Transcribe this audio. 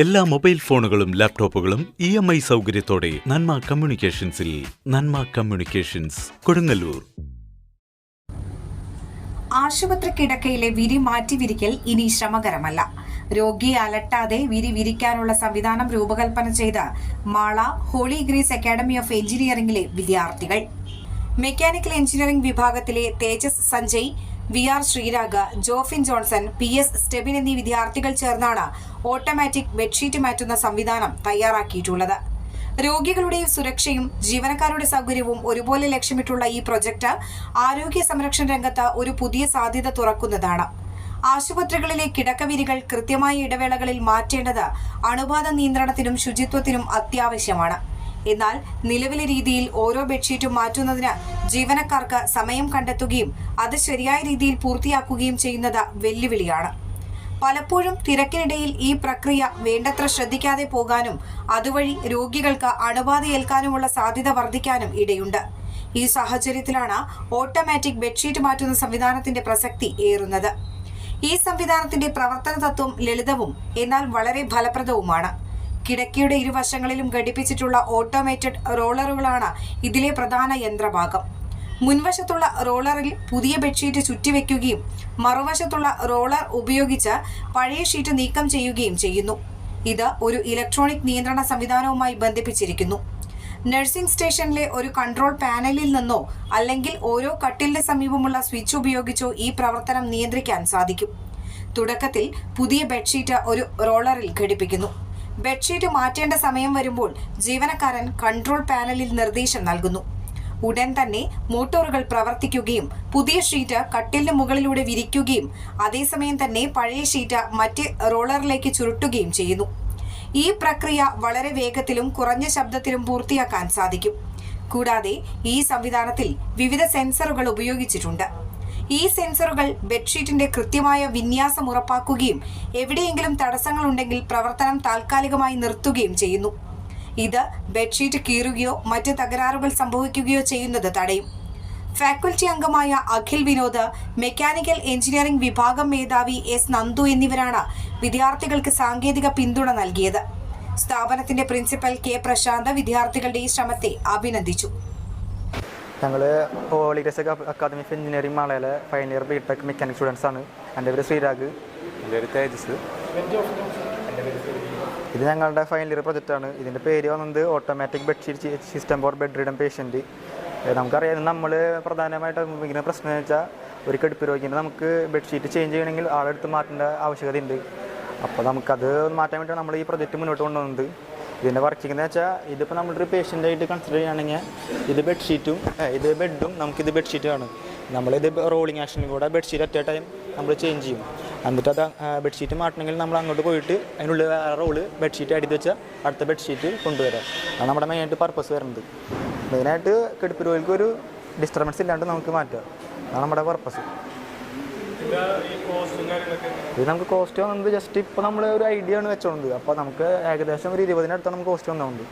എല്ലാ മൊബൈൽ ഫോണുകളും ലാപ്ടോപ്പുകളും ഇ എം ഐ സൗകര്യത്തോടെ നന്മ കമ്മ്യൂണിക്കേഷൻസിൽ നന്മ കമ്മ്യൂണിക്കേഷൻസ് കൊടുങ്ങല്ലൂർ. ആശുപത്രി കിടക്കയിലെ വിരി മാറ്റി വിരിക്കൽ ഇനി ശ്രമകരമല്ല. രോഗിയെ അലട്ടാതെ വിരി വിരിക്കാനുള്ള സംവിധാനം രൂപകൽപ്പന ചെയ്ത Mala Holy Grace Academy of എഞ്ചിനീയറിംഗിലെ വിദ്യാർത്ഥികൾ. മെക്കാനിക്കൽ എഞ്ചിനീയറിംഗ് വിഭാഗത്തിലെ Tejas Sanjay V R Sreerag Jofin Johnson P S Stebin എന്നീ വിദ്യാർത്ഥികൾ ചേർന്നാണ് ഓട്ടോമാറ്റിക് ബെഡ്ഷീറ്റ് മാറ്റുന്ന സംവിധാനം തയ്യാറാക്കിയിട്ടുള്ളത്. രോഗികളുടെ സുരക്ഷയും ജീവനക്കാരുടെ സൗകര്യവും ഒരുപോലെ ലക്ഷ്യമിട്ടുള്ള ഈ പ്രൊജക്ട് ആരോഗ്യ സംരക്ഷണ രംഗത്ത് ഒരു പുതിയ സാധ്യത തുറക്കുന്നതാണ്. ആശുപത്രികളിലെ കിടക്കവിരികൾ കൃത്യമായ ഇടവേളകളിൽ മാറ്റേണ്ടത് അണുബാധ നിയന്ത്രണത്തിനും ശുചിത്വത്തിനും അത്യാവശ്യമാണ്. എന്നാൽ നിലവിലെ രീതിയിൽ ഓരോ ബെഡ്ഷീറ്റും മാറ്റുന്നതിന് ജീവനക്കാർക്ക് സമയം കണ്ടെത്തുകയും അത് ശരിയായ രീതിയിൽ പൂർത്തിയാക്കുകയും ചെയ്യുന്നത് വെല്ലുവിളിയാണ്. പലപ്പോഴും തിരക്കിനിടയിൽ ഈ പ്രക്രിയ വേണ്ടത്ര ശ്രദ്ധിക്കാതെ പോകാനും അതുവഴി രോഗികൾക്ക് അണുബാധ ഏൽക്കാനുമുള്ള സാധ്യത വർദ്ധിക്കാനും ഇടയുണ്ട്. ഈ സാഹചര്യത്തിലാണ് ഓട്ടോമാറ്റിക് ബെഡ്ഷീറ്റ് മാറ്റുന്ന സംവിധാനത്തിന്റെ പ്രസക്തി ഏറുന്നത്. ഈ സംവിധാനത്തിന്റെ പ്രവർത്തന തത്വം ലളിതവും എന്നാൽ വളരെ ഫലപ്രദവുമാണ്. കിടക്കയുടെ ഇരുവശങ്ങളിലും ഘടിപ്പിച്ചിട്ടുള്ള ഓട്ടോമേറ്റഡ് റോളറുകളാണ് ഇതിലെ പ്രധാന യന്ത്രഭാഗം. മുൻവശത്തുള്ള റോളറിൽ പുതിയ ബെഡ്ഷീറ്റ് ചുറ്റിവെക്കുകയും മറുവശത്തുള്ള റോളർ ഉപയോഗിച്ച് പഴയ ഷീറ്റ് നീക്കം ചെയ്യുകയും ചെയ്യുന്നു. ഇത് ഒരു ഇലക്ട്രോണിക് നിയന്ത്രണ സംവിധാനവുമായി ബന്ധിപ്പിച്ചിരിക്കുന്നു. നഴ്സിംഗ് സ്റ്റേഷനിലെ ഒരു കൺട്രോൾ പാനലിൽ നിന്നോ അല്ലെങ്കിൽ ഓരോ കട്ടിലിന് സമീപമുള്ള സ്വിച്ച് ഉപയോഗിച്ചോ ഈ പ്രവർത്തനം നിയന്ത്രിക്കാൻ സാധിക്കും. തുടക്കത്തിൽ പുതിയ ബെഡ്ഷീറ്റ് ഒരു റോളറിൽ ഘടിപ്പിക്കുന്നു. ബെഡ്ഷീറ്റ് മാറ്റേണ്ട സമയം വരുമ്പോൾ ജീവനക്കാരൻ കൺട്രോൾ പാനലിൽ നിർദ്ദേശം നൽകുന്നു. ഉടൻ തന്നെ മോട്ടോറുകൾ പ്രവർത്തിക്കുകയും പുതിയ ഷീറ്റ് കട്ടിലിന് മുകളിലൂടെ വിരിക്കുകയും അതേസമയം തന്നെ പഴയ ഷീറ്റ് മറ്റ് റോളറിലേക്ക് ചുരുട്ടുകയും ചെയ്യുന്നു. ഈ പ്രക്രിയ വളരെ വേഗത്തിലും കുറഞ്ഞ ശബ്ദത്തിലും പൂർത്തിയാക്കാൻ സാധിക്കും. കൂടാതെ ഈ സംവിധാനത്തിൽ വിവിധ സെൻസറുകൾ ഉപയോഗിച്ചിട്ടുണ്ട്. ഈ സെൻസറുകൾ ബെഡ്ഷീറ്റിന്റെ കൃത്യമായ വിന്യാസം ഉറപ്പാക്കുകയും എവിടെയെങ്കിലും തടസ്സങ്ങൾ ഉണ്ടെങ്കിൽ പ്രവർത്തനം താൽക്കാലികമായി നിർത്തുകയും ചെയ്യുന്നു. ഇത് ബെഡ്ഷീറ്റ് കീറുകയോ മറ്റ് തകരാറുകൾ സംഭവിക്കുകയോ ചെയ്യുന്നത് തടയും. ഫാക്കൽറ്റി അംഗമായ അഖിൽ വിനോദ് മെക്കാനിക്കൽ എഞ്ചിനീയറിംഗ് വിഭാഗം മേധാവി എസ് നന്ദു എന്നിവരാണ് വിദ്യാർത്ഥികൾക്ക് സാങ്കേതിക പിന്തുണ നൽകിയത്. സ്ഥാപനത്തിന്റെ പ്രിൻസിപ്പൽ കെ പ്രശാന്ത് വിദ്യാർത്ഥികളുടെ ഈ ശ്രമത്തെ അഭിനന്ദിച്ചു. ഞങ്ങൾ Holy Grace Academy of Engineering മാളയിലെ final year B Tech mechanic students ആണ്. എന്റെ പേര് ശ്രീരാഗ്. എന്റെ ഒരു തേജസ്. ഇത് ഞങ്ങളുടെ ഫൈനൽ ഇയർ പ്രൊജക്റ്റാണ് ഇതിന്റെ പേര് വന്നത് automatic bedsheet system for bed ridden patient നമുക്കറിയാം നമ്മൾ പ്രധാനമായിട്ട് ഇങ്ങനെ പ്രശ്നം എന്ന് വെച്ചാൽ ഒരു കെടുപ്പ് രോഗിനെ നമുക്ക് ബെഡ്ഷീറ്റ് ചേഞ്ച് ചെയ്യണമെങ്കിൽ ആളെടുത്ത് മാറ്റേണ്ട ആവശ്യകതയുണ്ട്. അപ്പോൾ നമുക്കത് മാറ്റാൻ വേണ്ടിയാണ് നമ്മൾ ഈ പ്രൊജക്റ്റ് മുന്നോട്ട് കൊണ്ടുവന്നത്. ഇതിന്റെ വർക്കിംഗ് എന്ന് വെച്ചാൽ ഇതിപ്പോൾ നമ്മളൊരു പേഷ്യന്റ് ആയിട്ട് കൺസിഡർ ചെയ്യുകയാണെങ്കിൽ ഇത് ബെഡ്ഷീറ്റും ഇത് ബെഡും നമുക്കിത് ബെഡ്ഷീറ്റാണ് നമ്മളിത് റോളിംഗ് ആക്ഷനിൽ കൂടെ ബെഡ്ഷീറ്റ് അറ്റ് ടൈം നമ്മൾ ചേഞ്ച് ചെയ്യും. എന്നിട്ട് അത് ബെഡ്ഷീറ്റ് മാറ്റണമെങ്കിൽ നമ്മൾ അങ്ങോട്ട് പോയിട്ട് അതിനുള്ളിൽ റോൾ ബെഡ്ഷീറ്റ് അടിച്ച് വെച്ചാൽ അടുത്ത ബെഡ്ഷീറ്റ് കൊണ്ടുവരാം. അതാണ് നമ്മുടെ മെയിനായിട്ട് പർപ്പസ് വരുന്നത്. മെയിനായിട്ട് കെടുപ്പ് രോഗിക്ക് ഒരു ഡിസ്റ്റർബൻസ് ഇല്ലാണ്ട് നമുക്ക് മാറ്റാം. അതാണ് നമ്മുടെ പർപ്പസ് ഇത് നമുക്ക് കോസ്റ്റ് വന്നത് ജസ്റ്റ് ഇപ്പോൾ നമ്മൾ ഒരു ഐഡിയ ആണ് വെച്ചോണ്ട്. അപ്പോൾ നമുക്ക് ഏകദേശം ഒരു ഇരുപതിനടുത്താണ് നമുക്ക് കോസ്റ്റ് വന്നുകൊണ്ട്